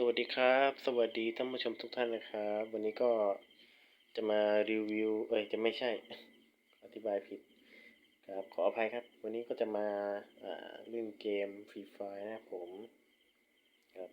สวัสดีครับ สวัสดีท่านผู้ชมทุกท่านนะครับ วันนี้ก็จะมารีวิว เอ้ยจะไม่ใช่ อธิบายผิดครับขออภัยครับ วันนี้ก็จะมาเล่นเกมฟรีไฟนะครับผมครับ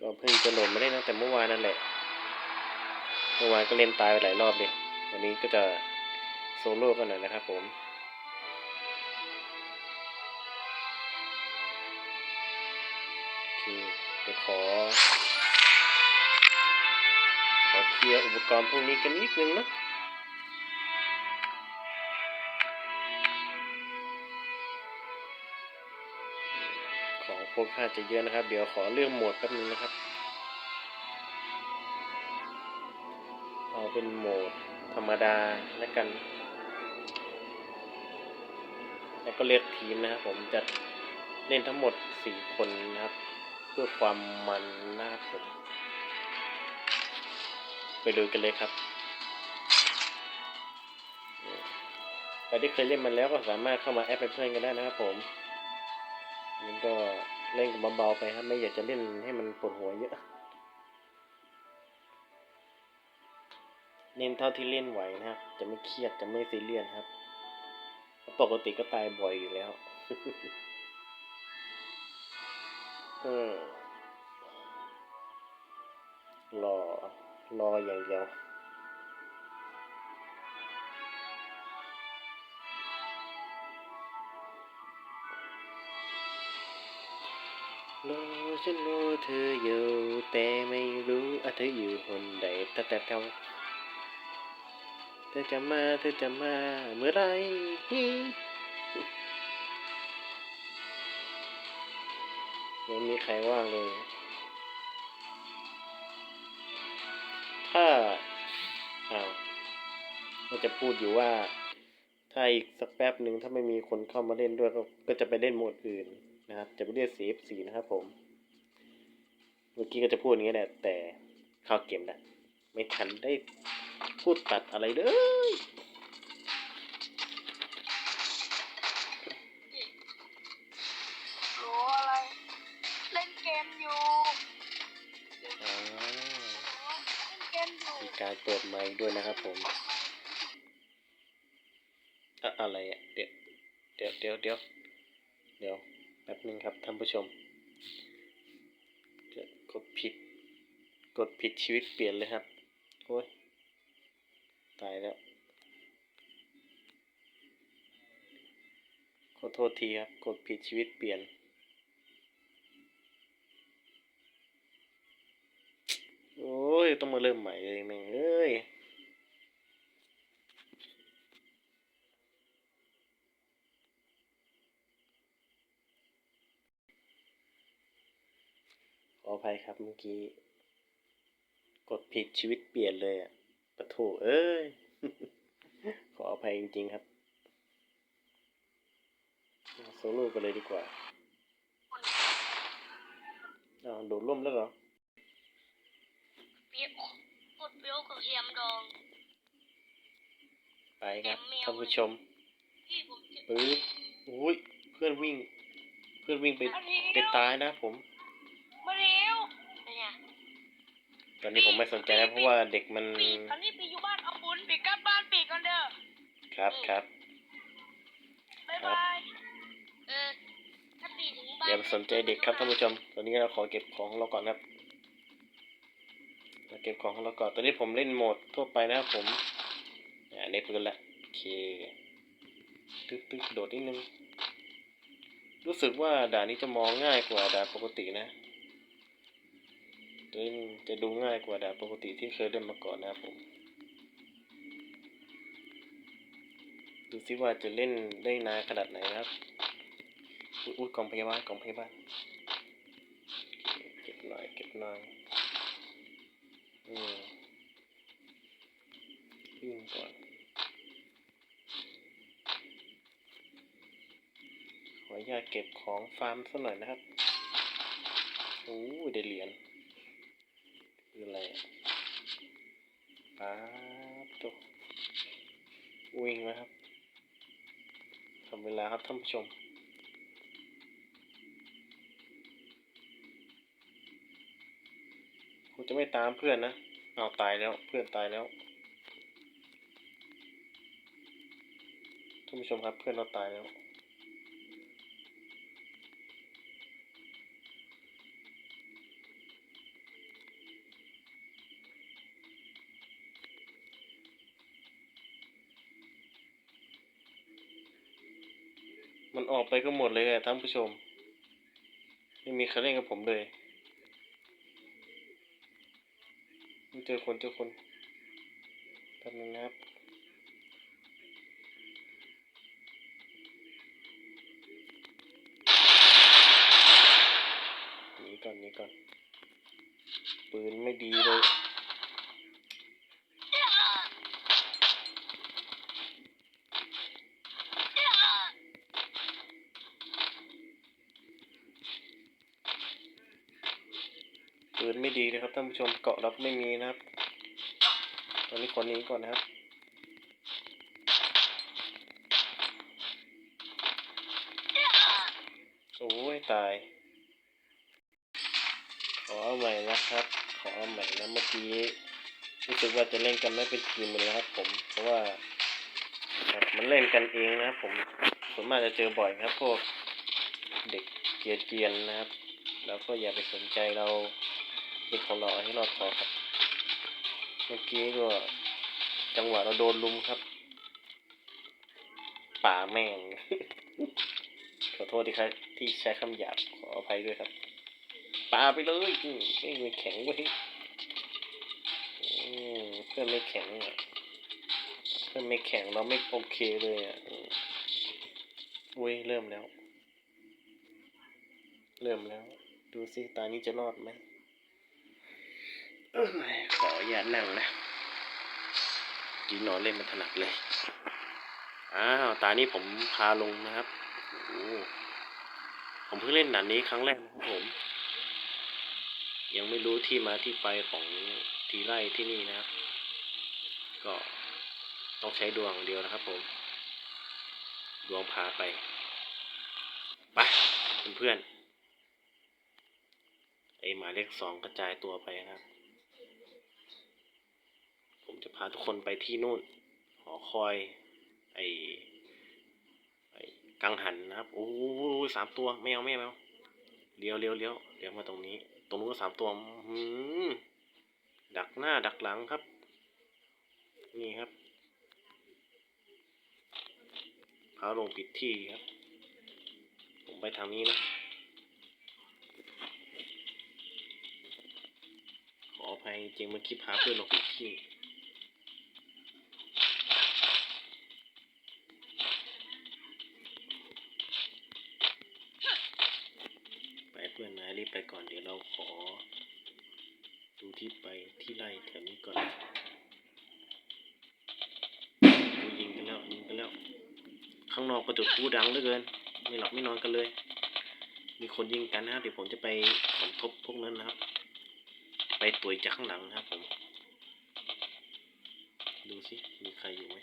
ก็เพิ่งจะโหลดมาได้ตั้งแต่เมื่อวานนั่นแหละเมื่อวานก็เล่นตายไปหลายรอบเลยวันนี้ก็จะโซโล่กันหน่อยนะครับผม เดี๋ยวขอ ขอเคลียร์อุปกรณ์พวกนี้กันนิดนึงนะของพวกค่าจะเยอะนะครับ เดี๋ยวขอเลือกโหมดแป๊บนึงนะครับ เอาเป็นโหมดธรรมดาแล้วกัน แล้วก็เลือกทีมนะครับ ผมจะเล่นทั้งหมดสี่คนนะครับ เพื่อความมันนะครับผมไปดูกันเลยครับใครที่เคยเล่นมันแล้วก็สามารถเข้ามาแอดเป็นเพื่อนกันได้นะครับผมมันก็เล่นเบาๆไปครับไม่อยากจะเล่นให้มันปวดหัวเยอะเน้นเท่าที่เล่นไหวนะครับ จะไม่เครียดจะไม่ซีเรียสครับ ปกติก็ตายบ่อยอยู่แล้ว เออรอรออย่างเดียวรอฉันรู้เธออยู่แต่ไม่รู้ว่าเธออยู่คนใดแต่แต่เท่าเธอจะมาเธอจะมาเมื่อไร ไม่มีใครว่างเลย ถ้าอ้าวก็จะพูดอยู่ว่า ถ้าอีกสักแป๊บหนึ่งถ้าไม่มีคนเข้ามาเล่นด้วย ก็ก็จะไปเล่นโหมดอื่นนะครับ จะไปเรียก CF4 นะครับผม เมื่อกี้ก็จะพูดอย่างนี้แหละ แต่เข้าเกมแล้วไม่ทันได้พูดตัดอะไรเลย ด้วยนะครับผมอะอะไรอะเดี๋ยวเดี๋ยวเดี๋ยวเดี๋ยวเดี๋ยวแป๊บนึงครับท่านผู้ชมจะกดผิด กดผิดชีวิตเปลี่ยนเลยครับโอ้ยตายแล้วขอโทษทีครับ กดผิดชีวิตเปลี่ยน โอ้ย ต้องมาเริ่มใหม่เลยแม่งเอ้ย ออภัยครับเมื่อกี้ กดผิดชีวิตเปลี่ยนเลยอะปะโถเอ้ย ขออภัยจริง ๆ ครับโซโล่กันเลยดีกว่าอ้าวโดดร่มแล้วเหรอเปี๊ยกกดเปี๊ยวกับเทียมดอง ไปครับท่านผู้ชมพี่ผมจะปื๊บอุ้ย เพื่อนวิ่ง เพื่อนวิ่งไปไปตายนะผม มาเร็วเนี่ย ตอนนี้ผมไม่สนใจแล้วเพราะว่าเด็กมันปีกตอนนี้ปีอยู่บ้านเอาบุญปีกกลับบ้านปีกกันเด้อครับครับบ๊ายบายเออถ้าปีถึงบ้านอย่าไปสนใจเด็กครับท่านผู้ชม ตอนนี้เราขอเก็บของของเราก่อนครับเราเก็บของของเราก่อนตอนนี้ผมเล่นโหมดทั่วไปนะครับผมอ่าในปืนละโอเคตึ๊กตึ๊กโดดนิดนึงรู้สึกว่าด่านนี้จะมองง่ายกว่าด่านปกตินะ จะจะดูง่ายกว่าดานปกติที่เคยเล่นมาก่อนนะครับผม ดูซิว่าจะเล่นได้นานขนาดไหนครับ อุ๊ยกล่องพยาบาลกองพยาบาลเคเก็บหน่อยเก็บหน่อยอืมวิ่งก่อนขออนุญาตเก็บของฟาร์มสักหน่อยนะครับ โอ้ยได้เหรียญืออะไรปั๊บตกวิ่งไหมครับทำเวลาครับท่านผู้ชมผมจะไม่ตามเพื่อนนะเอาตายแล้วเพื่อนตายแล้วท่านผู้ชมครับเพื่อนเราตายแล้ว มันออกไปก็หมดเลยอะท่านผู้ชม ไม่มีใครเล่นกับผมเลยไม่เจอคนเจอคนแป๊บนึงนะครับหนีก่อนหนีก่อน ปืนไม่ดีเลย ปื นไม่ดีนะครับท่านผู้ชมเกาะรับไม่มีนะครับ ตอนนี้คนนี้ก่อนนะครับโอ้ยตาย ขอเอาใหม่นะครับ ขอเอาใหม่นะเมื่อกี้รู้สึกว่าจะเล่นกันไม่เป็นทีมเลยนะครับ ผม เพราะว่าครับมันเล่นกันเองนะครับ ผมส่วนมากจะเจอบ่อยครับพวกเด็กเกรียนๆนะครับ แล้วก็อย่าไปสนใจเรา นของเราเอาให้รอดพอครับ เมื่อกี้ก็จังหวะเราโดนลุมครับ ป่าแม่ง ขอโทษที่ใครที่ใช้คำหยาบขออภัยด้วยครับ ป่าไปเลยไม่ไม่แข็งเว้ยเพื่อนไม่แข็งอะเพื่อนไม่แข็งเราไม่โอเคเลยอะอุ้ยเริ่มแล้ว เริ่มแล้ว ดูสิตานี้จะรอดไหม ขออย่านั่งนะกินนอนเล่นมันถนัดเลย อ้าว ตานี้ผมพาลงนะครับ ผมเพิ่งเล่นด่านนี้ครั้งแรกนะครับผม ยังไม่รู้ที่มาที่ไปของทีไร่ที่นี่นะครับ ก็ต้องใช้ดวงเดียวนะครับผม ดวงพาไป ไปเพื่อนๆไอหมายเลขสองกระจายตัวไปนะครับาทุกคนไปที่นู่น หอคอย ไอไอกังหันนะครับโอ้โหสามตัวไม่เอาไม่เอาเลี้ยวเลี้ยวเลี้ยวเลี้ยวมาตรงนี้ ตรงนู้นก็สามตัวอืมดักหน้าดักหลังครับ นี่ครับพาลงปิดที่ครับ ผมไปทางนี้นะขออภัยจริงเมื่อกี้พาเพื่อนลงผิดที่ นนะรีบไปก่อน เดี๋ยวเราขอ ดูที่ไปที่ไร่แถวนี้ก่อนดูยิงกันแล้วยิงกันแล้ว ข้างนอกประจุพูดังเหลือเกิน ไม่หลับไม่นอนกันเลย มีคนยิงกันนะครับเดี๋ยวผมจะไปสมทบพวกนั้นนะครับ ไปตุยจากข้างหลังนะครับผม ดูสิมีใครอยู่ไหม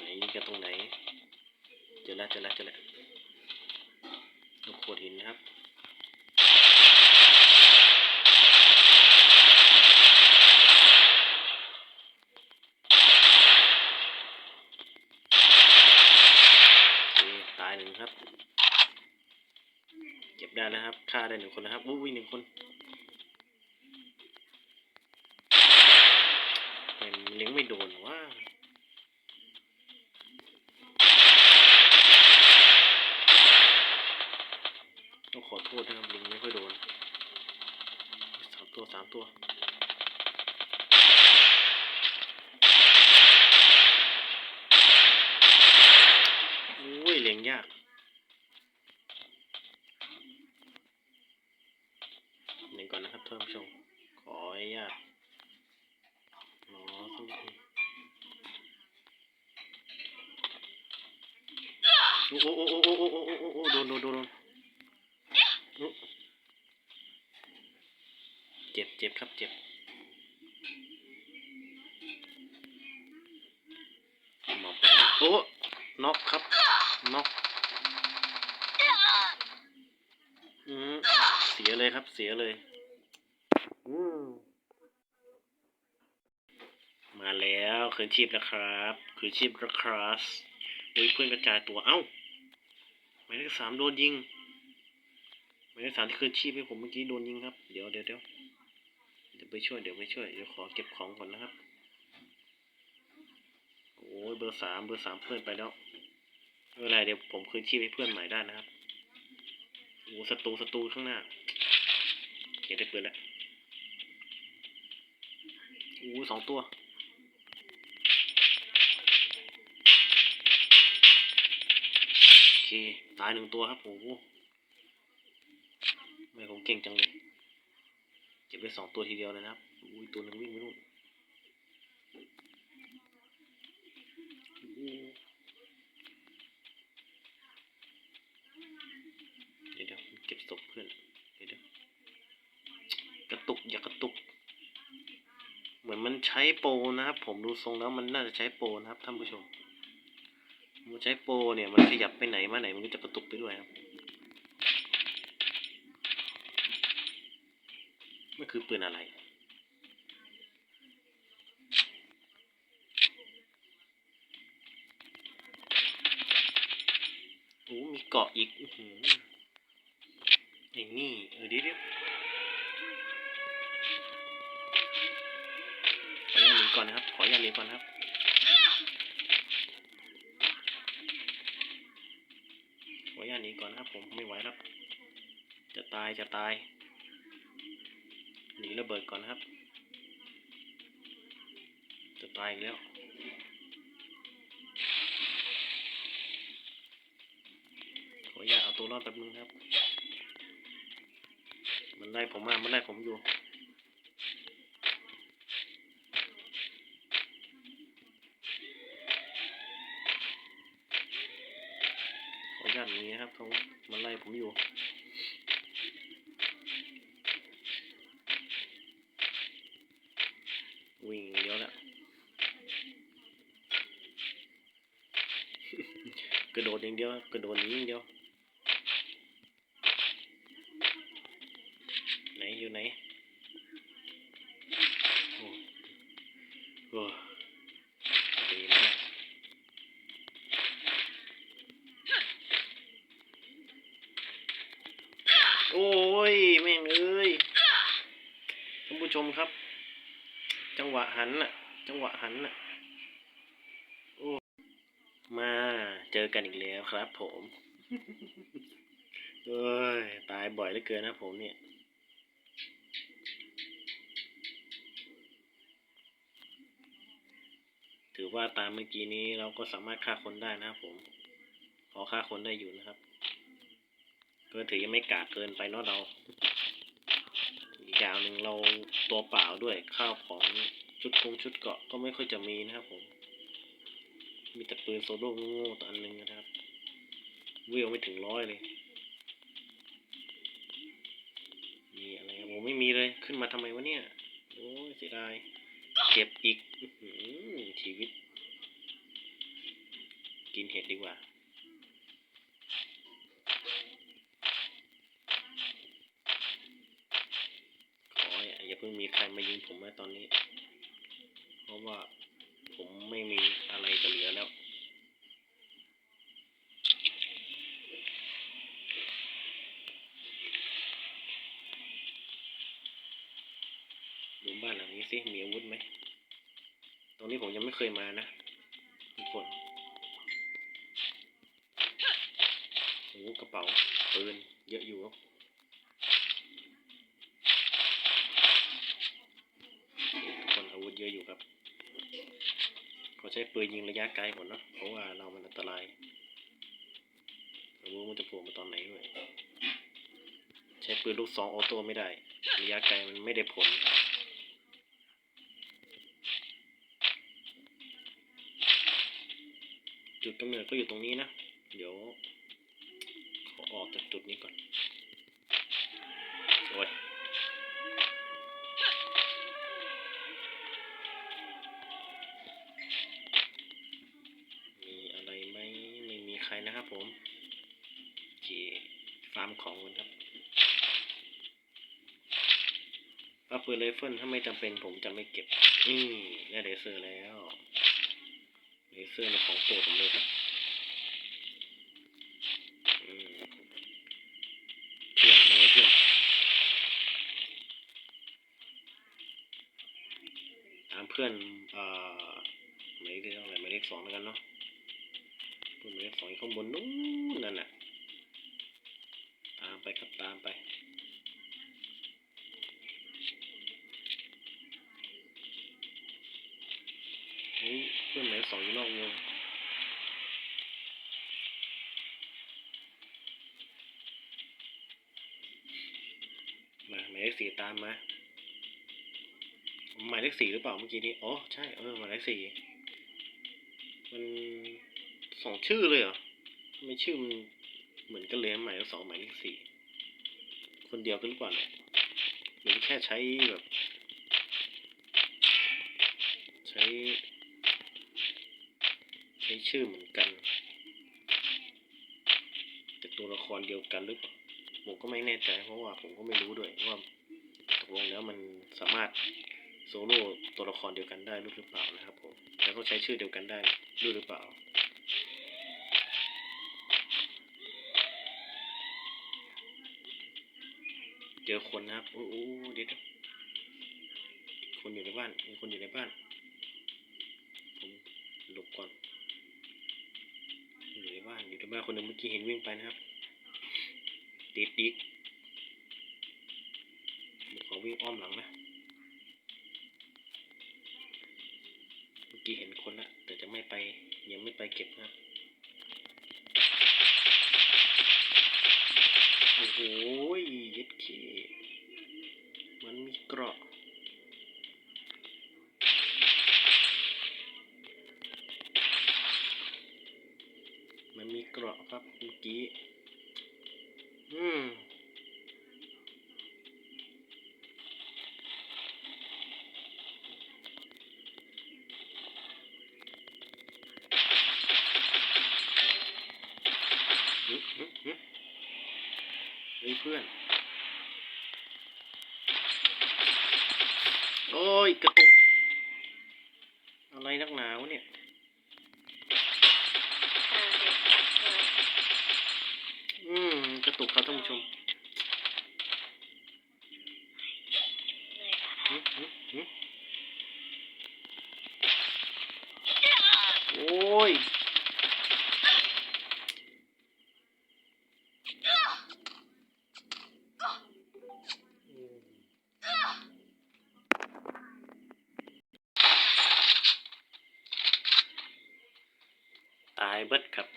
ไหนยิงกันตรงไหน เจอแล้วเจอแล้วเจอแล้ว หินนะครับตายหนึ่งครับ เก็บได้แล้วครับฆ่าได้หนึ่งคนนะครับอุ้ยหนึ่งคนเห็นเลี้ยงไม่โดนว่าต้องขอ โทษนะครับลิงไม่ค่อยโดนสามตัวสามตัว เจ็บเจ็บครับเจ็บหมอบไปโอ้น็อกครับน็อกอืมเสียเลยครับเสียเลยอืมมาแล้วคืนชีพนะครับคืนชีพนะครับเฮ้ยเพื่อนกระจายตัวเอ้าหมายเลขสามโดนยิงหมายเลขสามที่คืนชีพให้ผมเมื่อกี้โดนยิงครับ เดี๋ยวเดี๋ยวเดี๋ยว ไปช่วยเดี๋ยวไปช่วยเดี๋ยวขอเก็บของก่อนนะครับ โอ้ยเบอร์สามเบอร์สามเพื่อนไปแล้วไม่เป็นไรเดี๋ยวผมคืนชีพให้เพื่อนใหม่ได้นะครับโอ้ศัตรูศัตรูข้างหน้าโอเคได้ปืนแล้วโอ้สองตัว โอเค ตายหนึ่งตัวครับโอ้โหไม่ผมเก่งจังเลย ก็บไปสองตัวทีเดียวเลยนะครับอุ้ยตัวหนึ่งวิ่งไปนู่นเดี๋ยวเดี๋ยวเก็บศพเพื่อน เดี๋ยวเดี๋ยวกระตุกอย่ากระตุก เหมือนมันใช้โปรนะครับ ผมดูทรงแล้วมันน่าจะใช้โปรนะครับท่านผู้ชมมันใช้โปรเนี่ยมันขยับไปไหนมาไหนมันก็จะกระตุกไปด้วยครับมัน คือปืนอะไร โอ้มีเกาะอีกอื้อหือไอ้นี่ เออเดี๋ยวเดี๋ยวขออนุญาตหนีก่อนนะครับ ขออนุญาตหนีก่อนนะครับขออนุญาตหนีก่อนนะครับผมไม่ไหวแล้ว จะตายจะตาย หนีระเบิดก่อนนะครับ จะตายอีกแล้วขออนุญาตเอาตัวรอดแป๊บนึงครับ มันไล่ผมมามันไล่ผมอยู่ขออนุญาตนี้ครับเขามันไล่ผมอยู่ วิ่งอย่างเดียวแหละ ก ระโดดอย่างเดียวกระโดดหนีอย่างเดียว ไหนอยู่ไหนโอ้โอ้ตีไม่ได้โอ้ยแม่งเอ้ยท่านผู้ชมครับ จังหวะหันน่ะ จังหวะหันน่ะ โอ้ มา เจอกันอีกแล้วครับ ผมเอ้ยตายบ่อยเหลือเกินนะผมเนี่ย ถือว่าตามเมื่อกี้นี้เราก็สามารถฆ่าคนได้นะครับผม พอฆ่าคนได้อยู่นะครับ ก็ถือยังไม่กากเกินไปเนาะเราอีกอย่างหนึ่งเราตัวเปล่าด้วยข้าวของชุดคงชุดเกาะก็ไม่ค่อยจะมีนะครับผม มีแต่ปืนโซโล่โง่ๆตัวอันหนึงนะครับวิวไม่ถึงร้อยเลย มีอะไรครับผมไม่มีเลยขึ้นมาทำไมวะเนี่ย โอ้ยเสียดาย เก็บอีกอชีวิต กินเห็ดดีกว่าขออย่าอย่าเพิ่งมีใครมายิงผมนะตอนนี้ เพราะว่า ผมไม่มีอะไรจะเหลือแล้ว ดูบ้านหลังนี้สิ มีอาวุธไหม ตรงนี้ผมยังไม่เคยมานะ ทุกคนโอ้กระเป๋าปืนเยอะอยู่ครับทุกคนอาวุธเยอะอยู่ครับ ใช้ปืนยิงระยะไกลหมดเนาะเพราะว่าเรามันอันตรายไม่รู้มันจะโผล่มาตอนไหนด้วย ใช้ปืนลูกซองออโต้ไม่ได้ ระยะไกลมันไม่ได้ผลจุดกำเนิดก็อยู่ตรงนี้นะ เดี๋ยว ขอออกจากจุดนี้ก่อนโอ้ย เอาปืนไรเฟิลถ้าไม่จำเป็นผมจะไม่เก็บ อืมได้เลเซอร์แล้วเลเซอร์ในของโปรดผมเลยครับเพื่อนมาเลยเพื่อนตามเพื่อนอ่อหมายเลขเท่าไหร่หมายเลขสองแล้วกันเนาะเพื่อนหมายเลขสองอยู่ข้างบนนู้นนั่นน่ะตามไปครับตามไป เพื่อนหมายเลขสองอยู่นอกวงมาหมายเลขสี่ตามมาหมายเลขสี่หรือเปล่าเมื่อกี้นี้อ๋อใช่เออหมายเลขสี่มันสองชื่อเลยเหรอไม่ชื่อมันเหมือนกันเลยหมายเลขสองหมายเลขสี่คนเดียวกันหรือเปล่าเนี่ยหรือแค่ใช้แบบ ใช้ ช้ชื่อเหมือนกัน แต่ตัวละครเดียวกันหรือเปล่าผมก็ไม่แน่ใจเพราะว่าผมก็ไม่รู้ด้วยว่าตกลงแล้วมันสามารถโซโล่ตัวละครเดียวกันได้หรือเปล่านะครับผมแล้วก็ใช้ชื่อเดียวกันได้ด้วยหรือเปล่าเจอคนนะครับโอ้โหเดี๋ยวคนอยู่ในบ้านมีคนอยู่ในบ้าน บ้านอยู่ที่บ้านคนหนึ่งเมื่อกี้เห็นวิ่งไปนะครับ ติดดิกขอวิ่งอ้อมหลังนะ เมื่อกี้เห็นคนละแต่จะไม่ไปยังไม่ไปเก็บนะ เพื่อน โอ้ย กระตุก อะไรนักหนาวเนี่ย อืม กระตุกครับท่านผู้ชมหึหึหึโอ้ย ตายเบิดครับ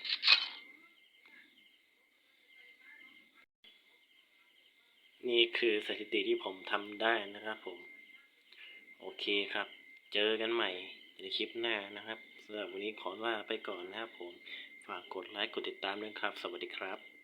นี่ คือสถิติที่ผมทำได้นะครับผม โอเคครับ เจอกันใหม่ในคลิปหน้านะครับสำหรับวันนี้ขอลาไปก่อนนะครับผม ฝากกดไลค์กดติดตามด้วยครับ สวัสดีครับ